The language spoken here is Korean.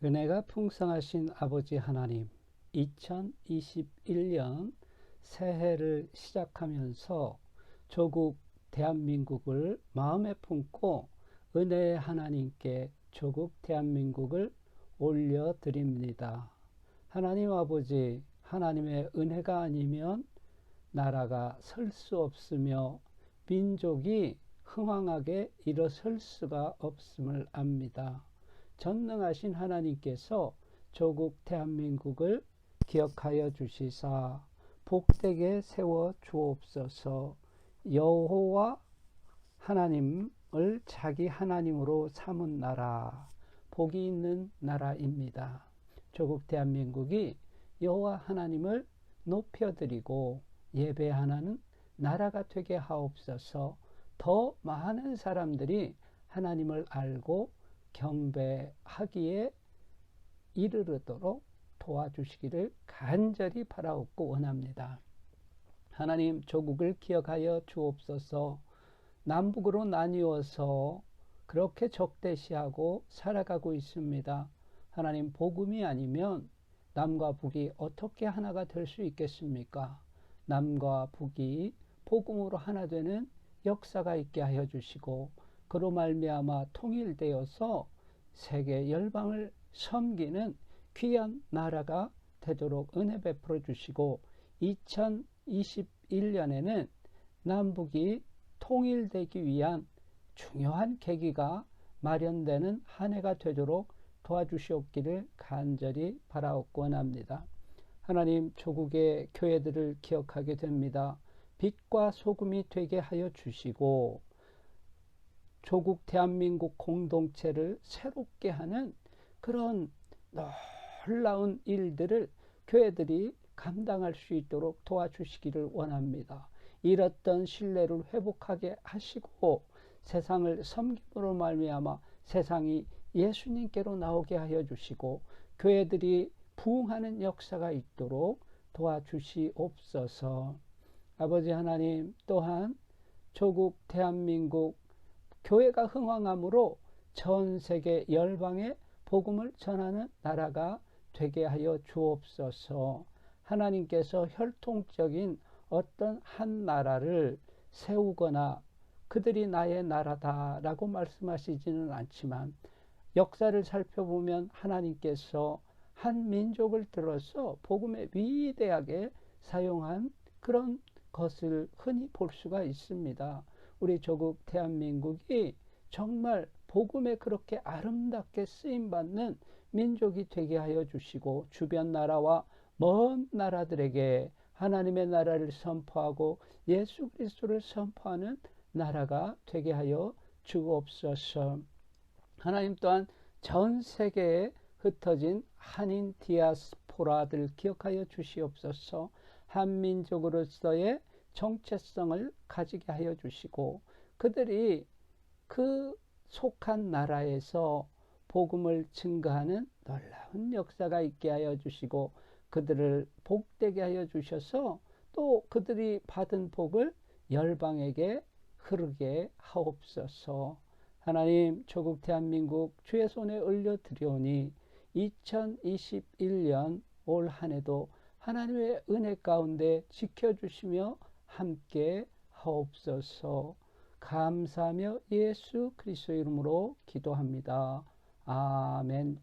은혜가 풍성하신 아버지 하나님, 2021년 새해를 시작하면서 조국 대한민국을 마음에 품고 은혜의 하나님께 조국 대한민국을 올려드립니다. 하나님 아버지, 하나님의 은혜가 아니면 나라가 설 수 없으며 민족이 흥왕하게 일어설 수가 없음을 압니다. 전능하신 하나님께서 조국 대한민국을 기억하여 주시사 복되게 세워 주옵소서 여호와 하나님을 자기 하나님으로 삼은 나라 복이 있는 나라입니다. 조국 대한민국이 여호와 하나님을 높여드리고 예배하는 나라가 되게 하옵소서 더 많은 사람들이 하나님을 알고 경배하기에 이르르도록 도와주시기를 간절히 바라옵고 원합니다. 하나님 조국을 기억하여 주옵소서 남북으로 나뉘어서 그렇게 적대시하고 살아가고 있습니다. 하나님 복음이 아니면 남과 북이 어떻게 하나가 될 수 있겠습니까? 남과 북이 복음으로 하나 되는 역사가 있게 하여 주시고 그로 말미암아 통일되어서 세계 열방을 섬기는 귀한 나라가 되도록 은혜 베풀어 주시고 2021년에는 남북이 통일되기 위한 중요한 계기가 마련되는 한 해가 되도록 도와주시옵기를 간절히 바라옵고 원합니다. 하나님 조국의 교회들을 기억하게 됩니다. 빛과 소금이 되게 하여 주시고 조국 대한민국 공동체를 새롭게 하는 그런 놀라운 일들을 교회들이 감당할 수 있도록 도와주시기를 원합니다. 잃었던 신뢰를 회복하게 하시고 세상을 섬김으로 말미암아 세상이 예수님께로 나오게 하여 주시고 교회들이 부흥하는 역사가 있도록 도와주시옵소서. 아버지 하나님 또한 조국 대한민국 교회가 흥왕함으로 전 세계 열방에 복음을 전하는 나라가 되게 하여 주옵소서. 하나님께서 혈통적인 어떤 한 나라를 세우거나 그들이 나의 나라다라고 말씀하시지는 않지만 역사를 살펴보면 하나님께서 한 민족을 들어서 복음에 위대하게 사용한 그런 것을 흔히 볼 수가 있습니다. 우리 조국 대한민국이 정말 복음에 그렇게 아름답게 쓰임 받는 민족이 되게 하여 주시고 주변 나라와 먼 나라들에게 하나님의 나라를 선포하고 예수 그리스도를 선포하는 나라가 되게 하여 주옵소서. 하나님 또한 전 세계에 흩어진 한인 디아스포라들 기억하여 주시옵소서. 한민족으로서의 정체성을 가지게 하여 주시고 그들이 그 속한 나라에서 복음을 증거하는 놀라운 역사가 있게 하여 주시고 그들을 복되게 하여 주셔서 또 그들이 받은 복을 열방에게 흐르게 하옵소서. 하나님 조국 대한민국 주의 손에 올려 드리오니 2021년 올 한해도 하나님의 은혜 가운데 지켜주시며 함께 하옵소서. 감사하며 예수 그리스도 이름으로 기도합니다. 아멘.